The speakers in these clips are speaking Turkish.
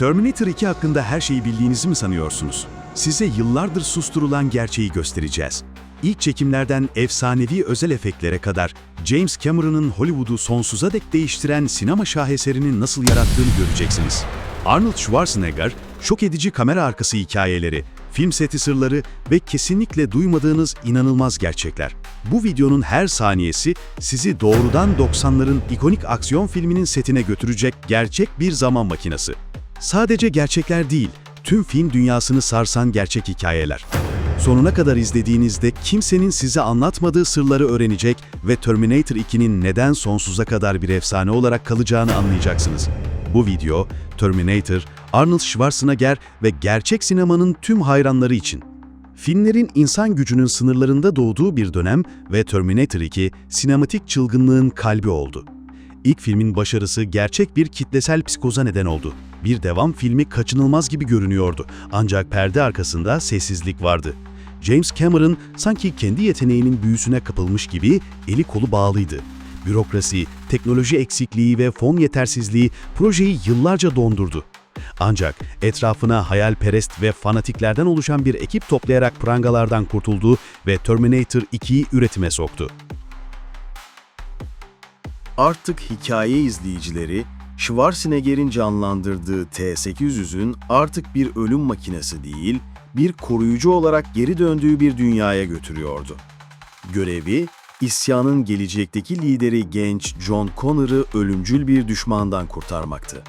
Terminator 2 hakkında her şeyi bildiğinizi mi sanıyorsunuz? Size yıllardır susturulan gerçeği göstereceğiz. İlk çekimlerden efsanevi özel efektlere kadar James Cameron'ın Hollywood'u sonsuza dek değiştiren sinema şaheserini nasıl yarattığını göreceksiniz. Arnold Schwarzenegger, şok edici kamera arkası hikayeleri, film seti sırları ve kesinlikle duymadığınız inanılmaz gerçekler. Bu videonun her saniyesi sizi doğrudan 90'ların ikonik aksiyon filminin setine götürecek gerçek bir zaman makinesi. Sadece gerçekler değil, tüm film dünyasını sarsan gerçek hikayeler. Sonuna kadar izlediğinizde kimsenin size anlatmadığı sırları öğrenecek ve Terminator 2'nin neden sonsuza kadar bir efsane olarak kalacağını anlayacaksınız. Bu video, Terminator, Arnold Schwarzenegger ve gerçek sinemanın tüm hayranları için. Filmlerin insan gücünün sınırlarında doğduğu bir dönem ve Terminator 2, sinematik çılgınlığın kalbi oldu. İlk filmin başarısı gerçek bir kitlesel psikoza neden oldu. Bir devam filmi kaçınılmaz gibi görünüyordu ancak perde arkasında sessizlik vardı. James Cameron sanki kendi yeteneğinin büyüsüne kapılmış gibi eli kolu bağlıydı. Bürokrasi, teknoloji eksikliği ve fon yetersizliği projeyi yıllarca dondurdu. Ancak etrafına hayalperest ve fanatiklerden oluşan bir ekip toplayarak prangalardan kurtuldu ve Terminator 2'yi üretime soktu. Artık hikaye izleyicileri, Schwarzenegger'in canlandırdığı T-800'ün artık bir ölüm makinesi değil, bir koruyucu olarak geri döndüğü bir dünyaya götürüyordu. Görevi, isyanın gelecekteki lideri genç John Connor'ı ölümcül bir düşmandan kurtarmaktı.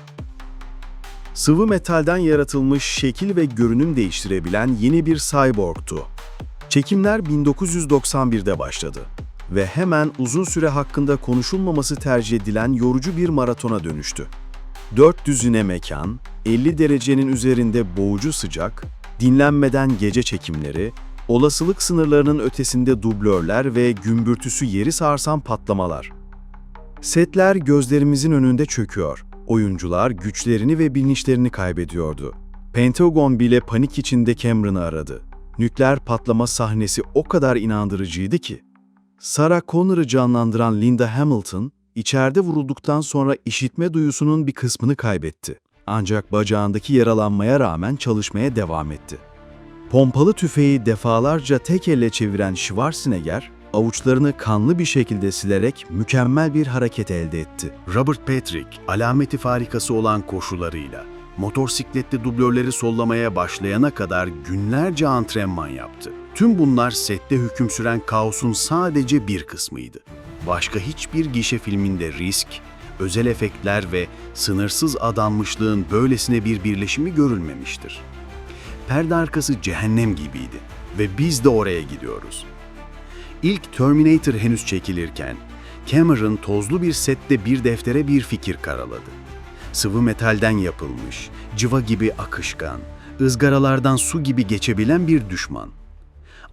Sıvı metalden yaratılmış şekil ve görünüm değiştirebilen yeni bir cyborgtu. Çekimler 1991'de başladı ve hemen uzun süre hakkında konuşulmaması tercih edilen yorucu bir maratona dönüştü. Dört düzine mekan, 50 derecenin üzerinde boğucu sıcak, dinlenmeden gece çekimleri, olasılık sınırlarının ötesinde dublörler ve gümbürtüsü yeri sarsan patlamalar. Setler gözlerimizin önünde çöküyor. Oyuncular güçlerini ve bilinçlerini kaybediyordu. Pentagon bile panik içinde Cameron'ı aradı. Nükleer patlama sahnesi o kadar inandırıcıydı ki. Sarah Connor'ı canlandıran Linda Hamilton, içeride vurulduktan sonra işitme duyusunun bir kısmını kaybetti. Ancak bacağındaki yaralanmaya rağmen çalışmaya devam etti. Pompalı tüfeği defalarca tek elle çeviren Schwarzenegger, avuçlarını kanlı bir şekilde silerek mükemmel bir hareket elde etti. Robert Patrick, alameti farikası olan koşularıyla, motosikletli dublörleri sollamaya başlayana kadar günlerce antrenman yaptı. Tüm bunlar sette hüküm süren kaosun sadece bir kısmıydı. Başka hiçbir gişe filminde risk, özel efektler ve sınırsız adanmışlığın böylesine bir birleşimi görülmemiştir. Perde arkası cehennem gibiydi ve biz de oraya gidiyoruz. İlk Terminator henüz çekilirken, Cameron tozlu bir sette bir deftere bir fikir karaladı. Sıvı metalden yapılmış, cıva gibi akışkan, ızgaralardan su gibi geçebilen bir düşman.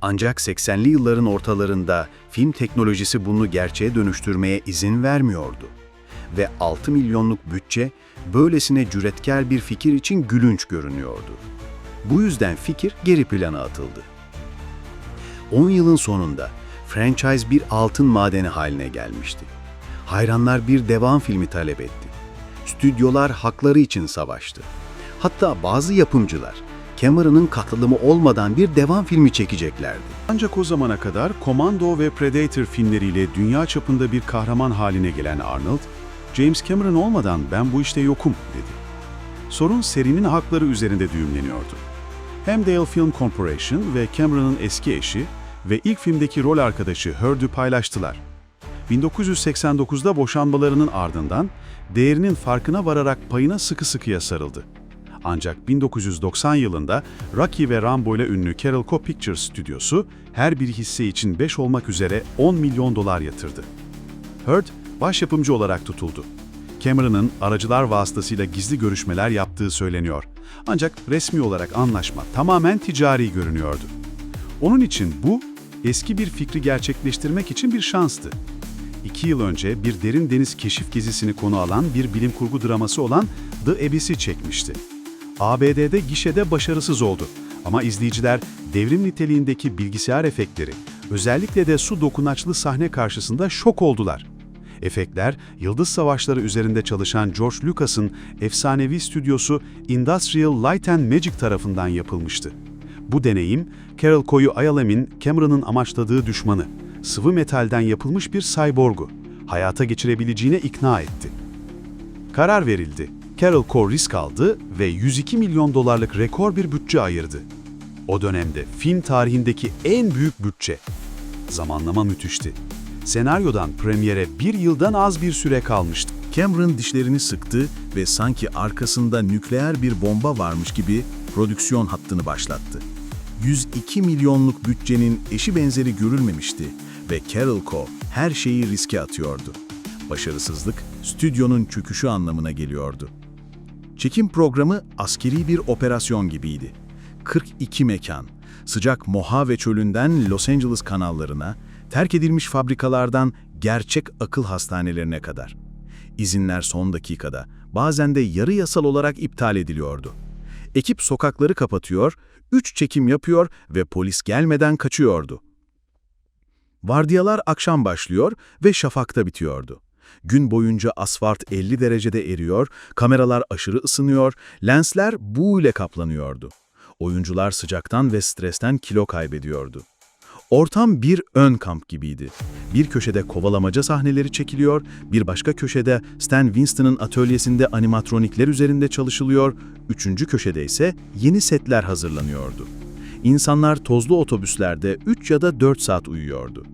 Ancak 80'li yılların ortalarında film teknolojisi bunu gerçeğe dönüştürmeye izin vermiyordu. Ve 6 milyonluk bütçe böylesine cüretkar bir fikir için gülünç görünüyordu. Bu yüzden fikir geri plana atıldı. 10 yılın sonunda franchise bir altın madeni haline gelmişti. Hayranlar bir devam filmi talep etti. Stüdyolar hakları için savaştı. Hatta bazı yapımcılar Cameron'ın katılımı olmadan bir devam filmi çekeceklerdi. Ancak o zamana kadar Commando ve Predator filmleriyle dünya çapında bir kahraman haline gelen Arnold, James Cameron olmadan ben bu işte yokum dedi. Sorun serinin hakları üzerinde düğümleniyordu. Hem Dale Film Corporation ve Cameron'ın eski eşi ve ilk filmdeki rol arkadaşı Heard'ü paylaştılar. 1989'da boşanmalarının ardından değerinin farkına vararak payına sıkı sıkıya sarıldı. Ancak 1990 yılında Rocky ve Rambo ile ünlü Carolco Pictures stüdyosu her bir hisse için 5 olmak üzere 10 milyon dolar yatırdı. Heard, başyapımcı olarak tutuldu. Cameron'ın aracılar vasıtasıyla gizli görüşmeler yaptığı söyleniyor. Ancak resmi olarak anlaşma tamamen ticari görünüyordu. Onun için bu, eski bir fikri gerçekleştirmek için bir şanstı. İki yıl önce bir derin deniz keşif gezisini konu alan bir bilim kurgu draması olan The Abyss'i çekmişti. ABD'de gişede başarısız oldu ama izleyiciler devrim niteliğindeki bilgisayar efektleri, özellikle de su dokunaçlı sahne karşısında şok oldular. Efektler, Yıldız Savaşları üzerinde çalışan George Lucas'ın efsanevi stüdyosu Industrial Light and Magic tarafından yapılmıştı. Bu deneyim, Carol Coy'u Ayalem'in Cameron'ın amaçladığı düşmanı, sıvı metalden yapılmış bir cyborgu, hayata geçirebileceğine ikna etti. Karar verildi. Carol Core risk aldı ve 102 milyon dolarlık rekor bir bütçe ayırdı. O dönemde film tarihindeki en büyük bütçe. Zamanlama müthişti. Senaryodan premiere bir yıldan az bir süre kalmıştı. Cameron dişlerini sıktı ve sanki arkasında nükleer bir bomba varmış gibi prodüksiyon hattını başlattı. 102 milyonluk bütçenin eşi benzeri görülmemişti ve Carol Co. her şeyi riske atıyordu. Başarısızlık, stüdyonun çöküşü anlamına geliyordu. Çekim programı askeri bir operasyon gibiydi. 42 mekan, sıcak Mojave çölünden Los Angeles kanallarına, terk edilmiş fabrikalardan gerçek akıl hastanelerine kadar. İzinler son dakikada, bazen de yarı yasal olarak iptal ediliyordu. Ekip sokakları kapatıyor, üç çekim yapıyor ve polis gelmeden kaçıyordu. Vardiyalar akşam başlıyor ve şafakta bitiyordu. Gün boyunca asfalt 50 derecede eriyor, kameralar aşırı ısınıyor, lensler buğu ile kaplanıyordu. Oyuncular sıcaktan ve stresten kilo kaybediyordu. Ortam bir ön kamp gibiydi. Bir köşede kovalamaca sahneleri çekiliyor, bir başka köşede Stan Winston'ın atölyesinde animatronikler üzerinde çalışılıyor, üçüncü köşede ise yeni setler hazırlanıyordu. İnsanlar tozlu otobüslerde 3 ya da 4 saat uyuyordu.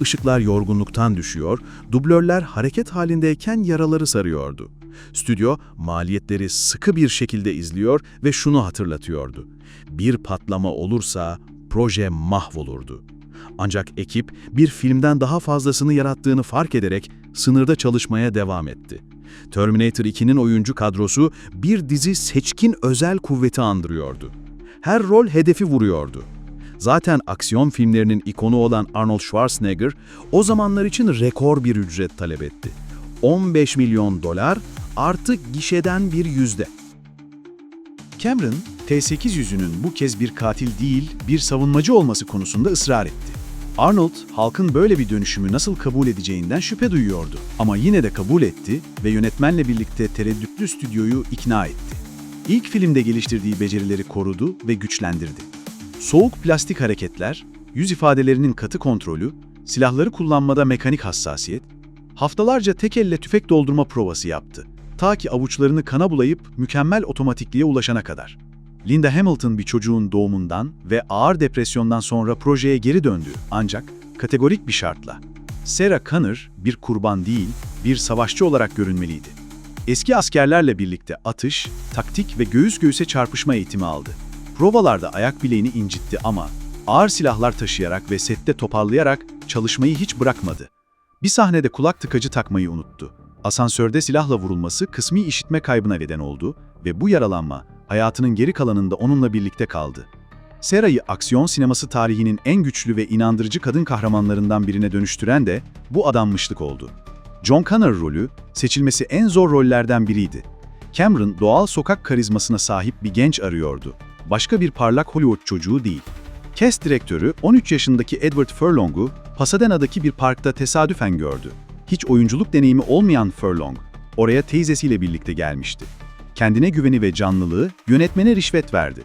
Işıklar yorgunluktan düşüyor, dublörler hareket halindeyken yaraları sarıyordu. Stüdyo maliyetleri sıkı bir şekilde izliyor ve şunu hatırlatıyordu. Bir patlama olursa proje mahvolurdu. Ancak ekip bir filmden daha fazlasını yarattığını fark ederek sınırda çalışmaya devam etti. Terminator 2'nin oyuncu kadrosu bir dizi seçkin özel kuvveti andırıyordu. Her rol hedefi vuruyordu. Zaten aksiyon filmlerinin ikonu olan Arnold Schwarzenegger o zamanlar için rekor bir ücret talep etti. 15 milyon dolar artı gişeden bir yüzde. Cameron, T-800'ünün bu kez bir katil değil, bir savunmacı olması konusunda ısrar etti. Arnold, halkın böyle bir dönüşümü nasıl kabul edeceğinden şüphe duyuyordu. Ama yine de kabul etti ve yönetmenle birlikte tereddütlü stüdyoyu ikna etti. İlk filmde geliştirdiği becerileri korudu ve güçlendirdi. Soğuk plastik hareketler, yüz ifadelerinin katı kontrolü, silahları kullanmada mekanik hassasiyet, haftalarca tek elle tüfek doldurma provası yaptı. Ta ki avuçlarını kana bulayıp mükemmel otomatikliğe ulaşana kadar. Linda Hamilton bir çocuğun doğumundan ve ağır depresyondan sonra projeye geri döndü ancak kategorik bir şartla. Sarah Connor bir kurban değil, bir savaşçı olarak görünmeliydi. Eski askerlerle birlikte atış, taktik ve göğüs göğüse çarpışma eğitimi aldı. Provalarda ayak bileğini incitti ama ağır silahlar taşıyarak ve sette toparlayarak çalışmayı hiç bırakmadı. Bir sahnede kulak tıkacı takmayı unuttu. Asansörde silahla vurulması kısmi işitme kaybına neden oldu ve bu yaralanma hayatının geri kalanında onunla birlikte kaldı. Sarah'yı aksiyon sineması tarihinin en güçlü ve inandırıcı kadın kahramanlarından birine dönüştüren de bu adanmışlık oldu. John Connor rolü seçilmesi en zor rollerden biriydi. Cameron doğal sokak karizmasına sahip bir genç arıyordu. Başka bir parlak Hollywood çocuğu değil. Cast direktörü 13 yaşındaki Edward Furlong'u Pasadena'daki bir parkta tesadüfen gördü. Hiç oyunculuk deneyimi olmayan Furlong, oraya teyzesiyle birlikte gelmişti. Kendine güveni ve canlılığı yönetmene rişvet verdi.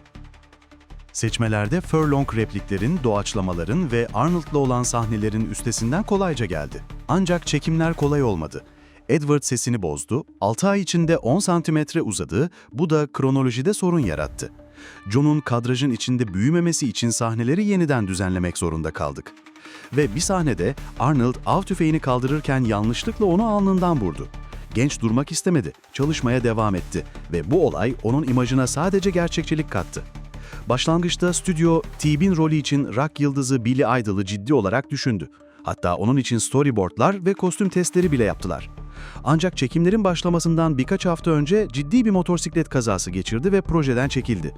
Seçmelerde Furlong repliklerin, doğaçlamaların ve Arnold'la olan sahnelerin üstesinden kolayca geldi. Ancak çekimler kolay olmadı. Edward sesini bozdu, 6 ay içinde 10 santimetre uzadı, bu da kronolojide sorun yarattı. John'un kadrajın içinde büyümemesi için sahneleri yeniden düzenlemek zorunda kaldık. Ve bir sahnede Arnold av tüfeğini kaldırırken yanlışlıkla onu alnından vurdu. Genç durmak istemedi, çalışmaya devam etti ve bu olay onun imajına sadece gerçekçilik kattı. Başlangıçta stüdyo, T-Bin rolü için rock yıldızı Billy Idol'ı ciddi olarak düşündü. Hatta onun için storyboardlar ve kostüm testleri bile yaptılar. Ancak çekimlerin başlamasından birkaç hafta önce ciddi bir motosiklet kazası geçirdi ve projeden çekildi.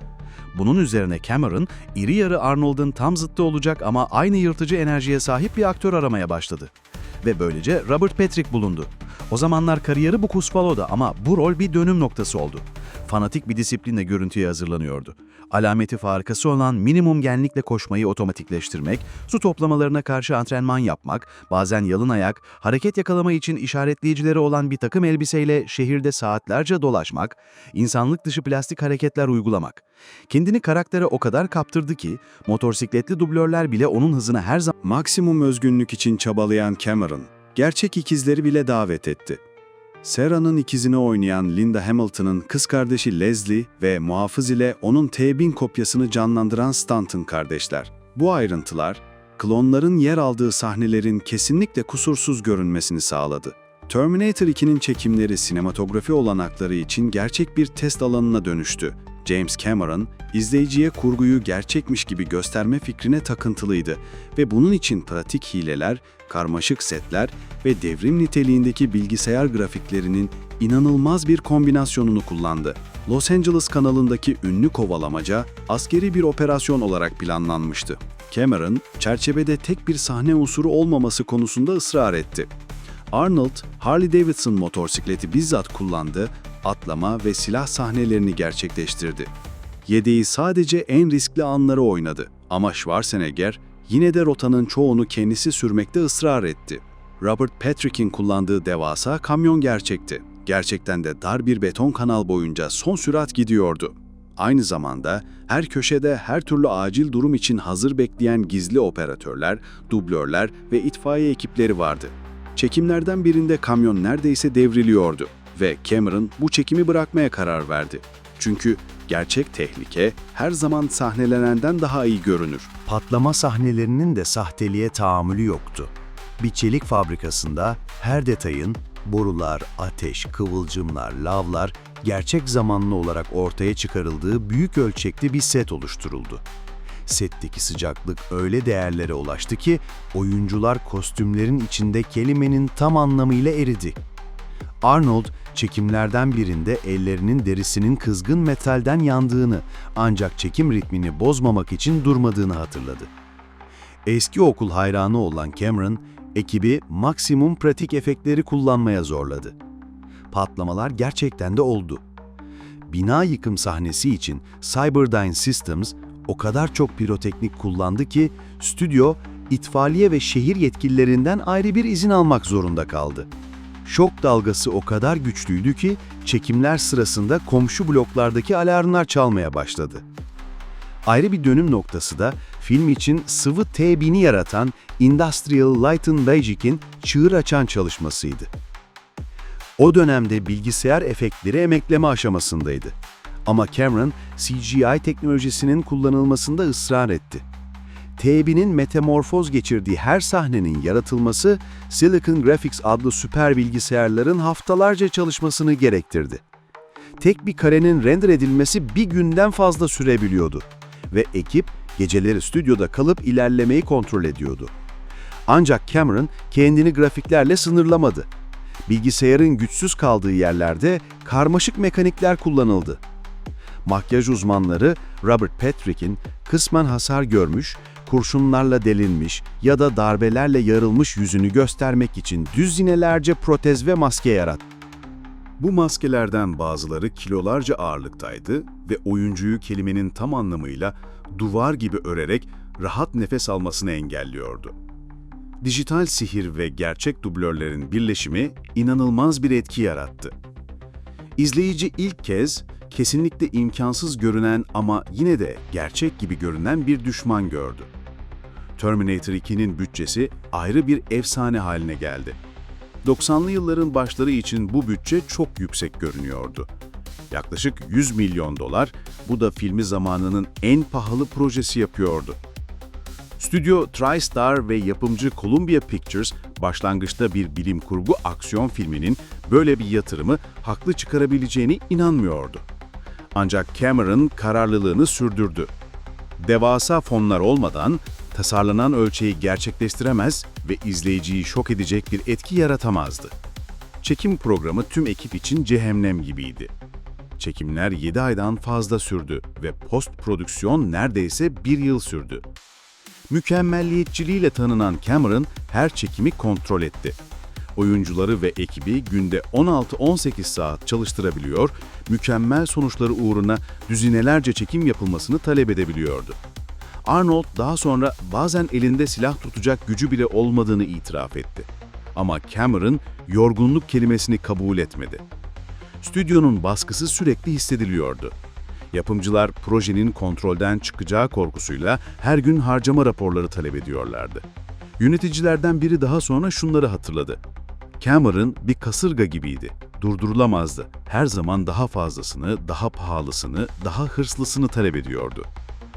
Bunun üzerine Cameron, iri yarı Arnold'un tam zıttı olacak ama aynı yırtıcı enerjiye sahip bir aktör aramaya başladı. Ve böylece Robert Patrick bulundu. O zamanlar kariyeri bu Kuspalo'da ama bu rol bir dönüm noktası oldu. fanatik bir disiplinle görüntüye hazırlanıyordu. Alameti farikası olan minimum genlikle koşmayı otomatikleştirmek, su toplamalarına karşı antrenman yapmak, bazen yalın ayak, hareket yakalama için işaretleyicileri olan bir takım elbiseyle şehirde saatlerce dolaşmak, insanlık dışı plastik hareketler uygulamak. Kendini karaktere o kadar kaptırdı ki, motosikletli dublörler bile onun hızına her zaman Maksimum özgünlük için çabalayan Cameron, gerçek ikizleri bile davet etti. Sarah'nın ikizini oynayan Linda Hamilton'ın kız kardeşi Leslie ve muhafız ile onun T-1000 kopyasını canlandıran Stanton kardeşler. Bu ayrıntılar, klonların yer aldığı sahnelerin kesinlikle kusursuz görünmesini sağladı. Terminator 2'nin çekimleri sinematografi olanakları için gerçek bir test alanına dönüştü. James Cameron, izleyiciye kurguyu gerçekmiş gibi gösterme fikrine takıntılıydı ve bunun için pratik hileler, karmaşık setler ve devrim niteliğindeki bilgisayar grafiklerinin inanılmaz bir kombinasyonunu kullandı. Los Angeles kanalındaki ünlü kovalamaca askeri bir operasyon olarak planlanmıştı. Cameron, çerçevede tek bir sahne unsuru olmaması konusunda ısrar etti. Arnold, Harley-Davidson motosikleti bizzat kullandı, atlama ve silah sahnelerini gerçekleştirdi. Yedeği sadece en riskli anları oynadı ama Schwarzenegger yine de rotanın çoğunu kendisi sürmekte ısrar etti. Robert Patrick'in kullandığı devasa kamyon gerçekti. Gerçekten de dar bir beton kanal boyunca son sürat gidiyordu. Aynı zamanda her köşede her türlü acil durum için hazır bekleyen gizli operatörler, dublörler ve itfaiye ekipleri vardı. Çekimlerden birinde kamyon neredeyse devriliyordu ve Cameron bu çekimi bırakmaya karar verdi. Çünkü gerçek tehlike her zaman sahnelenenden daha iyi görünür. Patlama sahnelerinin de sahteliğe tahammülü yoktu. Bir çelik fabrikasında her detayın borular, ateş, kıvılcımlar, lavlar gerçek zamanlı olarak ortaya çıkarıldığı büyük ölçekli bir set oluşturuldu. Setteki sıcaklık öyle değerlere ulaştı ki oyuncular kostümlerin içinde kelimenin tam anlamıyla eridi. Arnold çekimlerden birinde ellerinin derisinin kızgın metalden yandığını ancak çekim ritmini bozmamak için durmadığını hatırladı. Eski okul hayranı olan Cameron, ekibi maksimum pratik efektleri kullanmaya zorladı. Patlamalar gerçekten de oldu. Bina yıkım sahnesi için Cyberdyne Systems o kadar çok piroteknik kullandı ki stüdyo itfaiye ve şehir yetkililerinden ayrı bir izin almak zorunda kaldı. Şok dalgası o kadar güçlüydü ki çekimler sırasında komşu bloklardaki alarmlar çalmaya başladı. Ayrı bir dönüm noktası da film için sıvı T1000'i yaratan Industrial Light and Magic'in çığır açan çalışmasıydı. O dönemde bilgisayar efektleri emekleme aşamasındaydı. Ama Cameron CGI teknolojisinin kullanılmasında ısrar etti. T1000'in metamorfoz geçirdiği her sahnenin yaratılması Silicon Graphics adlı süper bilgisayarların haftalarca çalışmasını gerektirdi. Tek bir karenin render edilmesi bir günden fazla sürebiliyordu ve ekip geceleri stüdyoda kalıp ilerlemeyi kontrol ediyordu. Ancak Cameron kendini grafiklerle sınırlamadı. Bilgisayarın güçsüz kaldığı yerlerde karmaşık mekanikler kullanıldı. Makyaj uzmanları Robert Patrick'in kısmen hasar görmüş, kurşunlarla delinmiş ya da darbelerle yarılmış yüzünü göstermek için düzinelerce protez ve maske yarattı. Bu maskelerden bazıları kilolarca ağırlıktaydı ve oyuncuyu kelimenin tam anlamıyla duvar gibi örerek rahat nefes almasını engelliyordu. Dijital sihir ve gerçek dublörlerin birleşimi inanılmaz bir etki yarattı. İzleyici ilk kez kesinlikle imkansız görünen ama yine de gerçek gibi görünen bir düşman gördü. Terminator 2'nin bütçesi ayrı bir efsane haline geldi. 90'lı yılların başları için bu bütçe çok yüksek görünüyordu. Yaklaşık 100 milyon dolar, bu da filmi zamanının en pahalı projesi yapıyordu. Stüdyo TriStar ve yapımcı Columbia Pictures başlangıçta bir bilim kurgu aksiyon filminin böyle bir yatırımı haklı çıkarabileceğine inanmıyordu. Ancak Cameron kararlılığını sürdürdü. Devasa fonlar olmadan tasarlanan ölçeği gerçekleştiremez ve izleyiciyi şok edecek bir etki yaratamazdı. Çekim programı tüm ekip için cehennem gibiydi. Çekimler 7 aydan fazla sürdü ve post prodüksiyon neredeyse bir yıl sürdü. Mükemmelliyetçiliğiyle tanınan Cameron her çekimi kontrol etti. Oyuncuları ve ekibi günde 16-18 saat çalıştırabiliyor, mükemmel sonuçları uğruna düzinelerce çekim yapılmasını talep edebiliyordu. Arnold daha sonra bazen elinde silah tutacak gücü bile olmadığını itiraf etti. Ama Cameron yorgunluk kelimesini kabul etmedi. Stüdyonun baskısı sürekli hissediliyordu. Yapımcılar projenin kontrolden çıkacağı korkusuyla her gün harcama raporları talep ediyorlardı. Yöneticilerden biri daha sonra şunları hatırladı. Cameron bir kasırga gibiydi. Durdurulamazdı. Her zaman daha fazlasını, daha pahalısını, daha hırslısını talep ediyordu.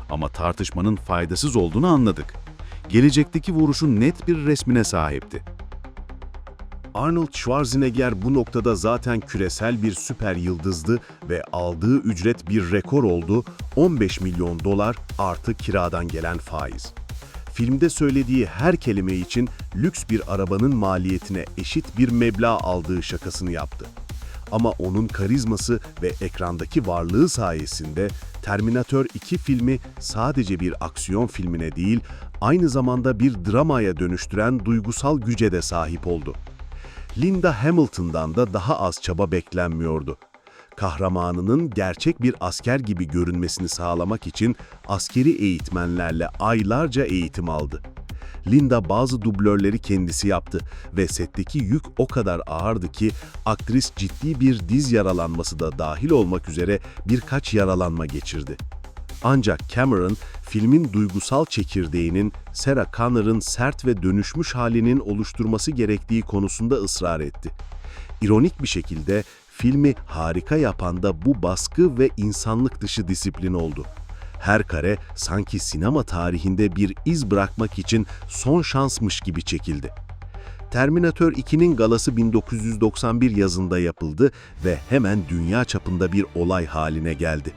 Ama tartışmanın faydasız olduğunu anladık. Gelecekteki vuruşun net bir resmine sahipti. Arnold Schwarzenegger bu noktada zaten küresel bir süper yıldızdı ve aldığı ücret bir rekor oldu, 15 milyon dolar artı kiradan gelen faiz. Filmde söylediği her kelime için lüks bir arabanın maliyetine eşit bir meblağ aldığı şakasını yaptı. Ama onun karizması ve ekrandaki varlığı sayesinde Terminator 2 filmi sadece bir aksiyon filmine değil, aynı zamanda bir dramaya dönüştüren duygusal güce de sahip oldu. Linda Hamilton'dan da daha az çaba beklenmiyordu. Kahramanının gerçek bir asker gibi görünmesini sağlamak için askeri eğitmenlerle aylarca eğitim aldı. Linda bazı dublörleri kendisi yaptı ve setteki yük o kadar ağırdı ki aktris ciddi bir diz yaralanması da dahil olmak üzere birkaç yaralanma geçirdi. Ancak Cameron, filmin duygusal çekirdeğinin Sarah Connor'ın sert ve dönüşmüş halinin oluşturması gerektiği konusunda ısrar etti. İronik bir şekilde filmi harika yapan da bu baskı ve insanlık dışı disiplin oldu. Her kare sanki sinema tarihinde bir iz bırakmak için son şansmış gibi çekildi. Terminator 2'nin galası 1991 yazında yapıldı ve hemen dünya çapında bir olay haline geldi.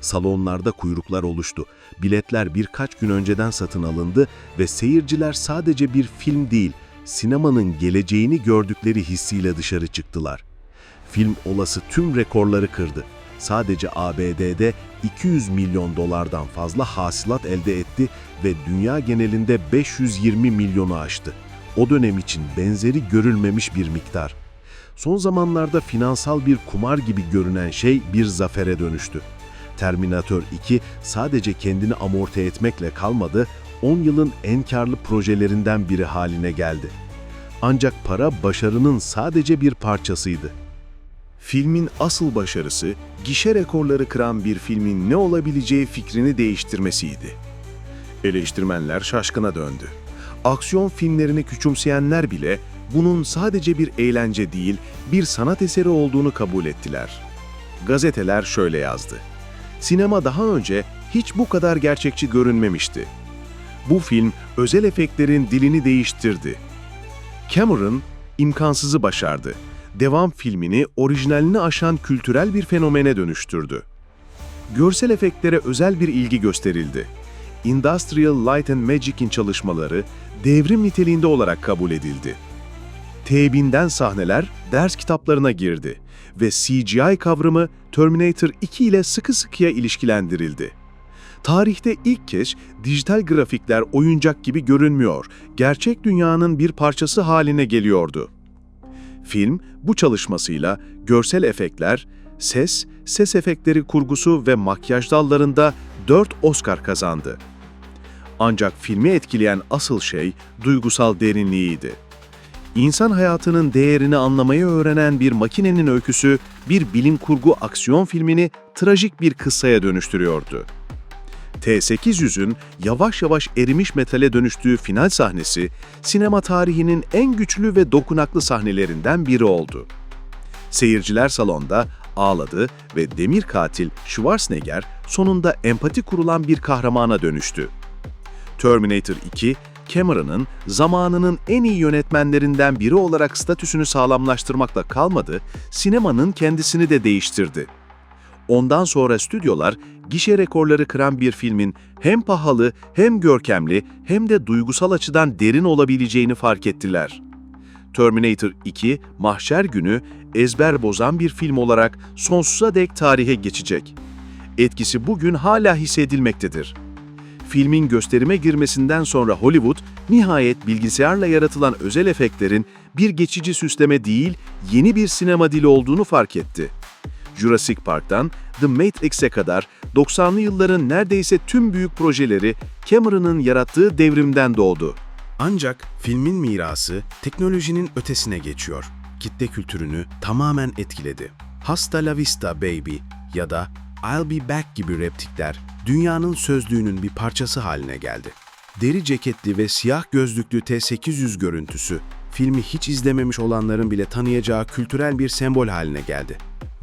Salonlarda kuyruklar oluştu. Biletler birkaç gün önceden satın alındı ve seyirciler sadece bir film değil, sinemanın geleceğini gördükleri hissiyle dışarı çıktılar. Film olası tüm rekorları kırdı. Sadece ABD'de 200 milyon dolardan fazla hasılat elde etti ve dünya genelinde 520 milyonu aştı. O dönem için benzeri görülmemiş bir miktar. Son zamanlarda finansal bir kumar gibi görünen şey bir zafere dönüştü. Terminator 2 sadece kendini amorti etmekle kalmadı, 10 yılın en karlı projelerinden biri haline geldi. Ancak para başarının sadece bir parçasıydı. Filmin asıl başarısı, gişe rekorları kıran bir filmin ne olabileceği fikrini değiştirmesiydi. Eleştirmenler şaşkına döndü. Aksiyon filmlerini küçümseyenler bile bunun sadece bir eğlence değil, bir sanat eseri olduğunu kabul ettiler. Gazeteler şöyle yazdı. Sinema daha önce hiç bu kadar gerçekçi görünmemişti. Bu film özel efektlerin dilini değiştirdi. Cameron imkansızı başardı. Devam filmini orijinalini aşan kültürel bir fenomene dönüştürdü. Görsel efektlere özel bir ilgi gösterildi. Industrial Light and Magic'in çalışmaları devrim niteliğinde olarak kabul edildi. Tebinden sahneler ders kitaplarına girdi ve CGI kavramı Terminator 2 ile sıkı sıkıya ilişkilendirildi. Tarihte ilk kez dijital grafikler oyuncak gibi görünmüyor, gerçek dünyanın bir parçası haline geliyordu. Film bu çalışmasıyla görsel efektler, ses, ses efektleri kurgusu ve makyaj dallarında 4 Oscar kazandı. Ancak filmi etkileyen asıl şey duygusal derinliğiydi. İnsan hayatının değerini anlamayı öğrenen bir makinenin öyküsü bir bilim kurgu aksiyon filmini trajik bir kıssaya dönüştürüyordu. T-800'ün yavaş yavaş erimiş metale dönüştüğü final sahnesi, sinema tarihinin en güçlü ve dokunaklı sahnelerinden biri oldu. Seyirciler salonda ağladı ve demir katil Schwarzenegger sonunda empati kurulan bir kahramana dönüştü. Terminator 2, Cameron'ın zamanının en iyi yönetmenlerinden biri olarak statüsünü sağlamlaştırmakla kalmadı, sinemanın kendisini de değiştirdi. Ondan sonra stüdyolar gişe rekorları kıran bir filmin hem pahalı hem görkemli hem de duygusal açıdan derin olabileceğini fark ettiler. Terminator 2, Mahşer Günü ezber bozan bir film olarak sonsuza dek tarihe geçecek. Etkisi bugün hala hissedilmektedir. Filmin gösterime girmesinden sonra Hollywood, nihayet bilgisayarla yaratılan özel efektlerin bir geçici süsleme değil, yeni bir sinema dili olduğunu fark etti. Jurassic Park'tan The Matrix'e kadar 90'lı yılların neredeyse tüm büyük projeleri Cameron'ın yarattığı devrimden doğdu. Ancak filmin mirası teknolojinin ötesine geçiyor. Kitle kültürünü tamamen etkiledi. Hasta la vista baby ya da I'll be back gibi replikler dünyanın sözlüğünün bir parçası haline geldi. Deri ceketli ve siyah gözlüklü T-800 görüntüsü filmi hiç izlememiş olanların bile tanıyacağı kültürel bir sembol haline geldi.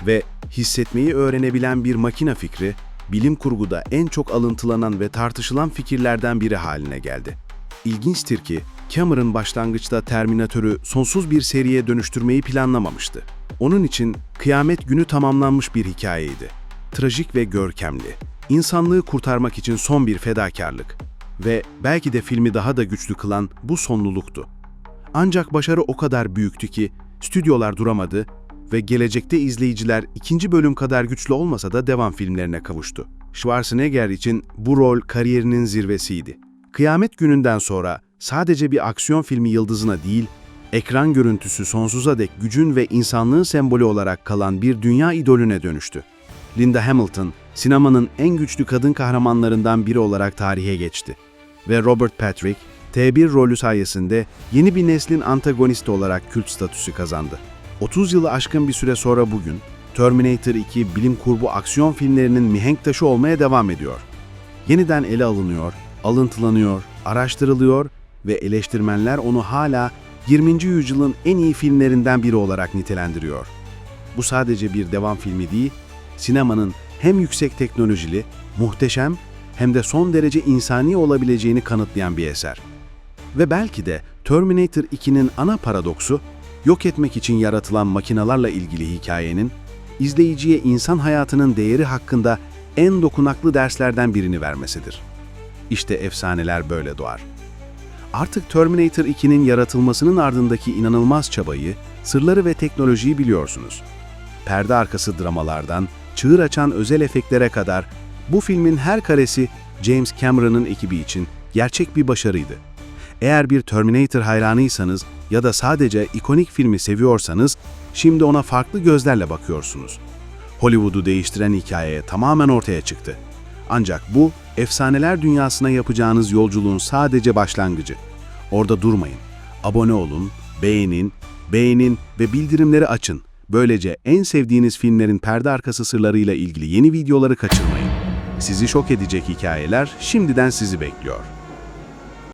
Ve hissetmeyi öğrenebilen bir makina fikri, bilim kurguda en çok alıntılanan ve tartışılan fikirlerden biri haline geldi. İlginçtir ki Cameron başlangıçta Terminatör'ü sonsuz bir seriye dönüştürmeyi planlamamıştı. Onun için kıyamet günü tamamlanmış bir hikayeydi. Trajik ve görkemli. İnsanlığı kurtarmak için son bir fedakarlık. Ve belki de filmi daha da güçlü kılan bu sonluluktu. Ancak başarı o kadar büyüktü ki stüdyolar duramadı ve gelecekte izleyiciler ikinci bölüm kadar güçlü olmasa da devam filmlerine kavuştu. Schwarzenegger için bu rol kariyerinin zirvesiydi. Kıyamet gününden sonra sadece bir aksiyon filmi yıldızına değil, ekran görüntüsü sonsuza dek gücün ve insanlığın sembolü olarak kalan bir dünya idolüne dönüştü. Linda Hamilton, sinemanın en güçlü kadın kahramanlarından biri olarak tarihe geçti. Ve Robert Patrick, T1 rolü sayesinde yeni bir neslin antagonisti olarak kült statüsü kazandı. 30 yılı aşkın bir süre sonra bugün, Terminator 2 bilim kurgu aksiyon filmlerinin mihenk taşı olmaya devam ediyor. Yeniden ele alınıyor, alıntılanıyor, araştırılıyor ve eleştirmenler onu hala 20. yüzyılın en iyi filmlerinden biri olarak nitelendiriyor. Bu sadece bir devam filmi değil, sinemanın hem yüksek teknolojili, muhteşem hem de son derece insani olabileceğini kanıtlayan bir eser. Ve belki de Terminator 2'nin ana paradoksu, yok etmek için yaratılan makinalarla ilgili hikayenin, izleyiciye insan hayatının değeri hakkında en dokunaklı derslerden birini vermesidir. İşte efsaneler böyle doğar. Artık Terminator 2'nin yaratılmasının ardındaki inanılmaz çabayı, sırları ve teknolojiyi biliyorsunuz. Perde arkası dramalardan, çığır açan özel efektlere kadar bu filmin her karesi James Cameron'ın ekibi için gerçek bir başarıydı. Eğer bir Terminator hayranıysanız ya da sadece ikonik filmi seviyorsanız, şimdi ona farklı gözlerle bakıyorsunuz. Hollywood'u değiştiren hikaye tamamen ortaya çıktı. Ancak bu, efsaneler dünyasına yapacağınız yolculuğun sadece başlangıcı. Orada durmayın. Abone olun, beğenin, beğenin ve bildirimleri açın. Böylece en sevdiğiniz filmlerin perde arkası sırlarıyla ilgili yeni videoları kaçırmayın. Sizi şok edecek hikayeler şimdiden sizi bekliyor.